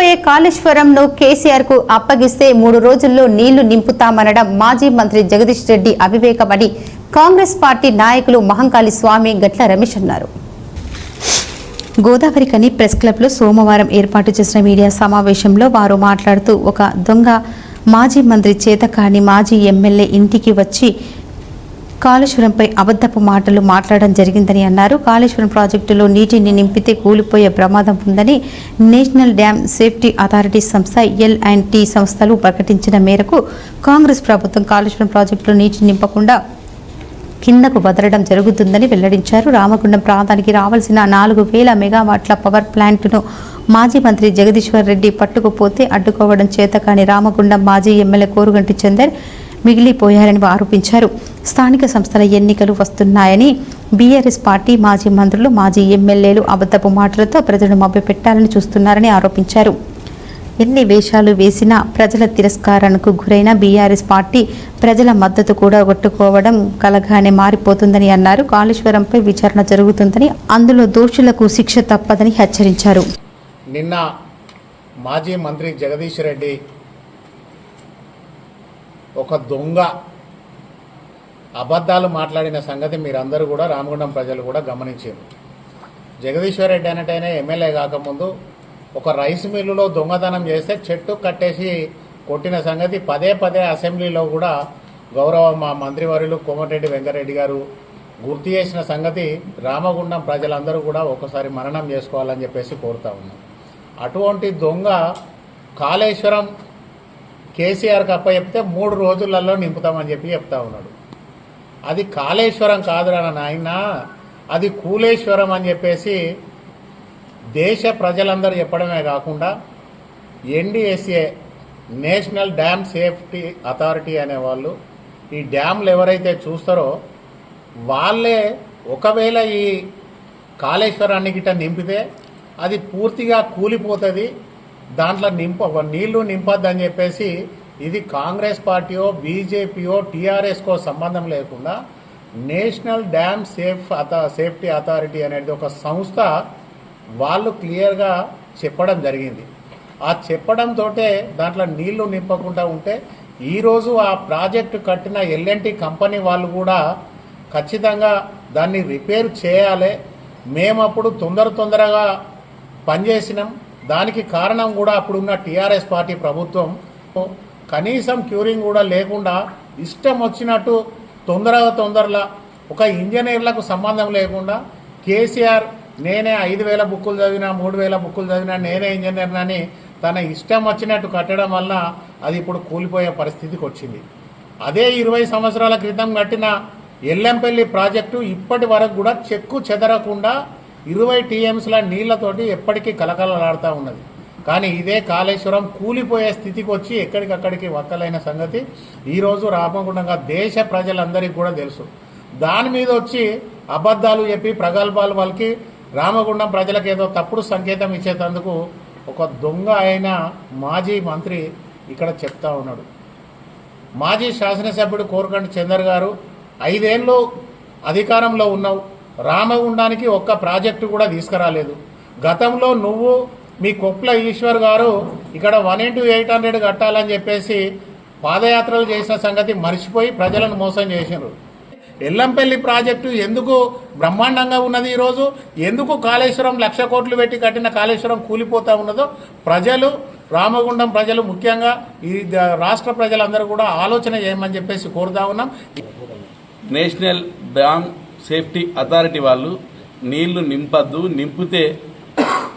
కూలిపోయే కాళేశ్వరంను కేసీఆర్కు అప్పగిస్తే మూడు రోజుల్లో నీళ్ళు నింపుతామనడం మాజీ మంత్రి జగదీష్ రెడ్డి అవివేకమని కాంగ్రెస్ పార్టీ నాయకులు మహంకాళి స్వామి గట్ల రమేష్ అన్నారు. గోదావరి కని ప్రెస్ క్లబ్లో సోమవారం ఏర్పాటు చేసిన మీడియా సమావేశంలో వారు మాట్లాడుతూ ఒక దొంగ మాజీ మంత్రి చేతకాని మాజీ ఎమ్మెల్యే ఇంటికి వచ్చి కాళేశ్వరంపై అబద్ధపు మాటలు మాట్లాడడం జరిగిందని అన్నారు. కాళేశ్వరం ప్రాజెక్టులో నీటిని నింపితే కూలిపోయే ప్రమాదం ఉందని నేషనల్ డ్యామ్ సేఫ్టీ అథారిటీ సంస్థ ఎల్ అండ్ టీ సంస్థలు ప్రకటించిన మేరకు కాంగ్రెస్ ప్రభుత్వం కాళేశ్వరం ప్రాజెక్టులో నీటిని నింపకుండా కిందకు వదలడం జరుగుతుందని వెల్లడించారు. రామగుండం ప్రాంతానికి రావాల్సిన నాలుగు వేల మెగావాట్ల పవర్ ప్లాంట్ను మాజీ మంత్రి జగదీశ్వర్ రెడ్డి పట్టుకుపోతే అడ్డుకోవడం చేత కాని రామగుండం మాజీ ఎమ్మెల్యే కోరుగంటి చందర్ మిగిలిపోయారని ఆరోపించారు. స్థానిక సంస్థల ఎన్నికలు వస్తున్నాయని బీఆర్ఎస్ పార్టీ మాజీ మంత్రులు మాజీ ఎమ్మెల్యేలు అబద్ధపు మాటలతో ప్రజలను మభ్యపెట్టాలని చూస్తున్నారని ఆరోపించారు. ఎన్ని వేషాలు వేసినా ప్రజల తిరస్కారానికి గురైన బీఆర్ఎస్ పార్టీ ప్రజల మద్దతు కూడా కొట్టుకోవడం కలగానే మారిపోతుందని అన్నారు. కాళేశ్వరంపై విచారణ జరుగుతుందని అందులో దోషులకు శిక్ష తప్పదని హెచ్చరించారు. నిన్న మాజీ మంత్రి జగదీష్ రెడ్డి ఒక దొంగ అబద్ధాలు మాట్లాడిన సంగతి మీరందరూ కూడా రామగుండం ప్రజలు కూడా గమనించారు. జగదీశ్వర్ రెడ్డి అనేటైనా ఎమ్మెల్యే కాకముందు ఒక రైస్ మిల్లులో దొంగతనం చేస్తే చెట్టు కట్టేసి కొట్టిన సంగతి పదే పదే అసెంబ్లీలో కూడా గౌరవ మా మంత్రివర్యులు కోమటిరెడ్డి వెంకరెడ్డి గారు గుర్తు చేసిన సంగతి రామగుండం ప్రజలందరూ కూడా ఒకసారి మరణం చేసుకోవాలని చెప్పేసి కోరుతా ఉన్నాం. అటువంటి దొంగ కాళేశ్వరం కేసీఆర్కి అప్ప చెప్తే మూడు రోజులలో నింపుతామని చెప్పి చెప్తా ఉన్నాడు. అది కాళేశ్వరం కాదురా నాయన అది కూలేశ్వరం అని చెప్పేసి దేశ ప్రజలందరూ చెప్పడమే కాకుండా NDSA national dam safety authority అనేవాళ్ళు ఈ డ్యామ్లు ఎవరైతే చూస్తారో వాళ్ళే ఒకవేళ ఈ కాళేశ్వరాన్ని గిట్ట నింపితే అది పూర్తిగా కూలిపోతుంది. దాంట్లో నింప నీళ్ళు నింపొద్దని చెప్పేసి ఇది కాంగ్రెస్ పార్టీయో బీజేపీయో టీఆర్ఎస్కో సంబంధం లేకుండా నేషనల్ డ్యామ్ సేఫ్ అథా సేఫ్టీ అథారిటీ అనేది ఒక సంస్థ వాళ్ళు క్లియర్గా చెప్పడం జరిగింది. ఆ చెప్పడంతో దాంట్లో నీళ్ళు నింపకుండా ఉంటే ఈరోజు ఆ ప్రాజెక్టు కట్టిన ఎల్ఎన్టీ కంపెనీ వాళ్ళు కూడా ఖచ్చితంగా దాన్ని రిపేర్ చేయాలి. మేము అప్పుడు తొందర తొందరగా పనిచేసినాం. దానికి కారణం కూడా అప్పుడున్న టీఆర్ఎస్ పార్టీ ప్రభుత్వం. కనీసం క్యూరింగ్ కూడా లేకుండా ఇష్టం వచ్చినట్టు తొందరగా తొందరలా ఒక ఇంజనీర్లకు సంబంధం లేకుండా కేసీఆర్ నేనే ఐదు వేల బుక్కులు చదివినా మూడు వేల బుక్కులు చదివినా నేనే ఇంజనీర్నని తన ఇష్టం వచ్చినట్టు కట్టడం వలన అది ఇప్పుడు కూలిపోయే పరిస్థితికి వచ్చింది. అదే ఇరవై సంవత్సరాల క్రితం కట్టిన ఎల్లంపల్లి ప్రాజెక్టు ఇప్పటి వరకు కూడా చెక్కు చెదరకుండా ఇరవై టీఎంస్ల నీళ్ళతోటి ఎప్పటికీ కలకలలాడుతూ ఉన్నది. కానీ ఇదే కాళేశ్వరం కూలిపోయే స్థితికి వచ్చి ఎక్కడికక్కడికి వక్కలైన సంగతి ఈరోజు రామగుండంగా దేశ ప్రజలందరికీ కూడా తెలుసు. దాని మీద వచ్చి అబద్ధాలు చెప్పి ప్రగల్భాలు వాళ్ళకి రామగుండం ప్రజలకు ఏదో తప్పుడు సంకేతం ఇచ్చేటందుకు ఒక దొంగ అయిన మాజీ మంత్రి ఇక్కడ చెప్తా ఉన్నాడు. మాజీ శాసనసభ్యుడు కోరకంటి చందర్ గారు ఐదేళ్ళు అధికారంలో ఉన్నావు రామగుండానికి ఒక్క ప్రాజెక్టు కూడా తీసుకురాలేదు. గతంలో నువ్వు మీ కొప్ల ఈశ్వర్ గారు ఇక్కడ వన్ ఇంటూ ఎయిట్ హండ్రెడ్ కట్టాలని చెప్పేసి పాదయాత్రలు చేసిన సంగతి మర్చిపోయి ప్రజలను మోసం చేసినారు ఎల్లంపల్లి ప్రాజెక్టు ఎందుకు బ్రహ్మాండంగా ఉన్నది ఈరోజు? ఎందుకు కాళేశ్వరం లక్ష కోట్లు పెట్టి కట్టిన కాళేశ్వరం కూలిపోతూ ఉన్నదో? ప్రజలు రామగుండం ప్రజలు ముఖ్యంగా ఈ ద- రాష్ట్ర ప్రజలందరూ కూడా ఆలోచన చేయమని చెప్పేసి కోరుతా ఉన్నాం. నేషనల్ బ్యాంక్ సేఫ్టీ అథారిటీ వాళ్ళు నీళ్ళు నింపద్దు నింపితే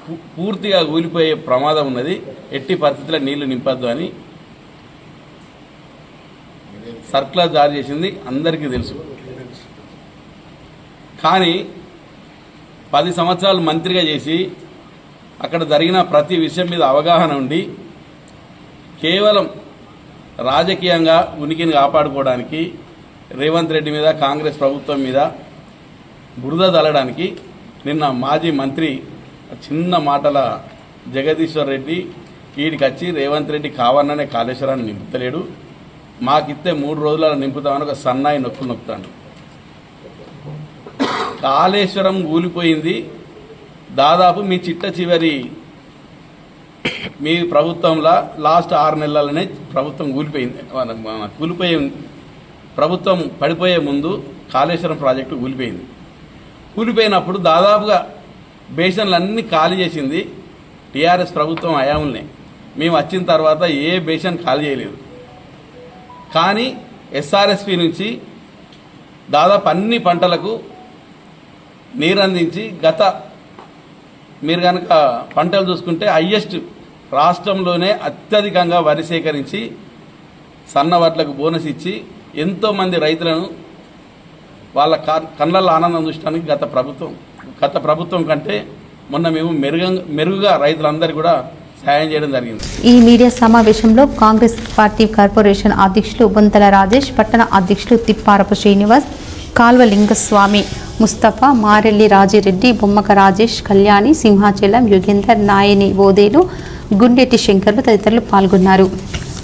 పూ- పూర్తిగా కూలిపోయే ప్రమాదం ఉన్నది. ఎట్టి పరిస్థితుల్లో నీళ్ళు నింపద్దు అని సర్కులర్ జారీ చేసింది అందరికీ తెలుసు. కానీ పది సంవత్సరాలు మంత్రిగా చేసి అక్కడ జరిగిన ప్రతి విషయం మీద అవగాహన ఉండి కేవలం రాజకీయంగా ఉనికిని కాపాడుకోవడానికి రేవంత్ రెడ్డి మీద కాంగ్రెస్ ప్రభుత్వం మీద బురద తల్లడానికి నిన్న మాజీ మంత్రి చిన్న మాటల జగదీశ్వర్ రెడ్డి వీడికి వచ్చి రేవంత్ రెడ్డి కావాలనే కాళేశ్వరాన్ని నింపుతలేడు. మాకిస్తే మూడు రోజుల నింపుతామని ఒక సన్నాయి నొక్కులు నొక్కుతాడు. కాళేశ్వరం కూలిపోయింది దాదాపు మీ చిట్ట చివరి మీ ప్రభుత్వంలో లాస్ట్ ఆరు నెలలనే ప్రభుత్వం కూలిపోయింది కూలిపోయే ప్రభుత్వం పడిపోయే ముందు కాళేశ్వరం ప్రాజెక్టు కూలిపోయింది కూలిపోయినప్పుడు దాదాపుగా బేషన్లన్నీ ఖాళీ చేసింది టీఆర్ఎస్ ప్రభుత్వం హయాంలోనే మేము వచ్చిన తర్వాత ఏ బేషన్ ఖాళీ చేయలేదు. కానీ ఎస్ఆర్ఎస్పి నుంచి దాదాపు అన్ని పంటలకు నీరు అందించి గత మీరు కనుక పంటలు చూసుకుంటే హయ్యెస్ట్ రాష్ట్రంలోనే అత్యధికంగా వరి సేకరించి సన్న వడ్లకు బోనస్ ఇచ్చి ఎంతోమంది రైతులను వాళ్ళ క- కళ్ళల్లో ఆనందం చూడటానికి గత ప్రభుత్వం గత ప్రభుత్వం కంటే మొన్న మేము మెరుగ మెరుగుగా రైతులందరూ కూడా సహాయం చేయడం జరిగింది. ఈ మీడియా సమావేశంలో కాంగ్రెస్ పార్టీ కార్పొరేషన్ అధ్యక్షులు బొంతల రాజేష్ పట్టణ అధ్యక్షులు తిప్పారపు శ్రీనివాస్ కాల్వ లింగస్వామి ముస్తఫా మారెల్లి రాజిరెడ్డి బొమ్మక రాజేష్ కళ్యాణి సింహాచలం యుగేందర్ నాయని బోదేలు గుండెటి శంకర్లు తదితరులు పాల్గొన్నారు.